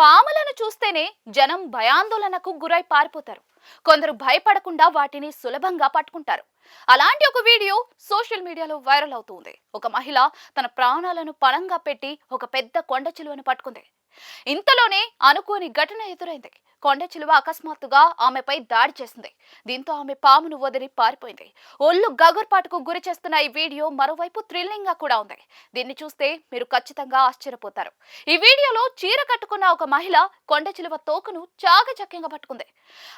పాములను చూస్తేనే జనం భయాందోళనకు గురై పారిపోతారు. కొందరు భయపడకుండా వాటిని సులభంగా పట్టుకుంటారు. అలాంటి ఒక వీడియో సోషల్ మీడియాలో వైరల్ అవుతుంది. ఒక మహిళ తన ప్రాణాలను పణంగా పెట్టి ఒక పెద్ద కొండ చిలువను పట్టుకుంది. ఇంతలోనే అనుకోని ఘటన ఎదురైంది. కొండ చిలువ అకస్మాత్తుగా ఆమెపై దాడి చేసింది. దీంతో ఆమె పామును వదిలి పారిపోయింది. ఒళ్ళు గగుర్పాటుకు గురి చేస్తున్న ఈ వీడియో మరోవైపు థ్రిల్లింగ్గా కూడా ఉంది. దీన్ని చూస్తే మీరు ఖచ్చితంగా ఆశ్చర్యపోతారు. ఈ వీడియోలో చీర కట్టుకున్న ఒక మహిళ కొండ చిలువ తోకను చాకచక్యంగా పట్టుకుంది.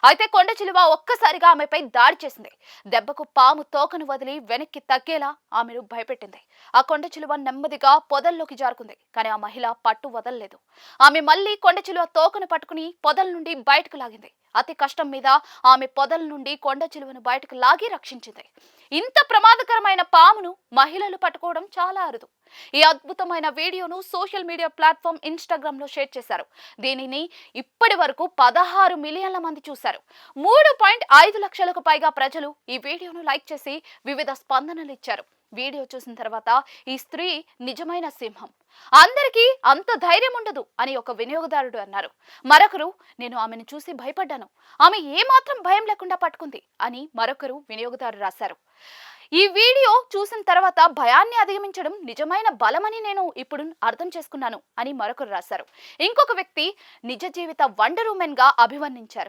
అయితే కొండ చిలువ ఒక్కసారిగా ఆమెపై దాడి చేసింది. దెబ్బకు పాము తోకను వదిలి వెనక్కి తగ్గేలా ఆమెను భయపెట్టింది. ఆ కొండ చిలువ నెమ్మదిగా పొదల్లోకి జారుకుంది. కానీ ఆ మహిళ పట్టు వదలలేదు. ఆమె మళ్ళీ కొండ చిలువ తోకను పట్టుకుని పొదల నుండి బయటకు లాగింది. అతి కష్టం మీద ఆమె పొదల నుండి కొండ చిలువను బయటకు లాగి రక్షించింది. ఇంత ప్రమాదకరమైన పామును మహిళలు పట్టుకోవడం చాలా అరుదు. ఈ అద్భుతమైన వీడియోను సోషల్ మీడియా ప్లాట్ఫామ్ ఇన్స్టాగ్రామ్లో షేర్ చేశారు. దీనిని ఇప్పటి వరకు పదహారు మిలియన్ల మంది చూశారు. మూడు పాయింట్ ఐదు లక్షలకు పైగా ప్రజలు ఈ వీడియోను లైక్ చేసి వివిధ స్పందనలు ఇచ్చారు. వీడియో చూసిన తర్వాత ఈ స్త్రీ నిజమైన సింహం. అందరికీ అంత ధైర్యం ఉండదు అని ఒక వినియోగదారుడు అన్నారు. మరొకరు నేను ఆమెను చూసి భయపడ్డాను. ఆమె ఏమాత్రం భయం లేకుండా పట్టుకుంది అని మరొకరు వినియోగదారు రాశారు. ఈ వీడియో చూసిన తర్వాత భయాన్ని అధిగమించడం నిజమైన బలమని నేను ఇప్పుడు అర్థం చేసుకున్నాను అని మరొకరు రాశారు. ఇంకొక వ్యక్తి నిజ జీవిత వండర్ ఉమెన్గా అభివర్ణించారు.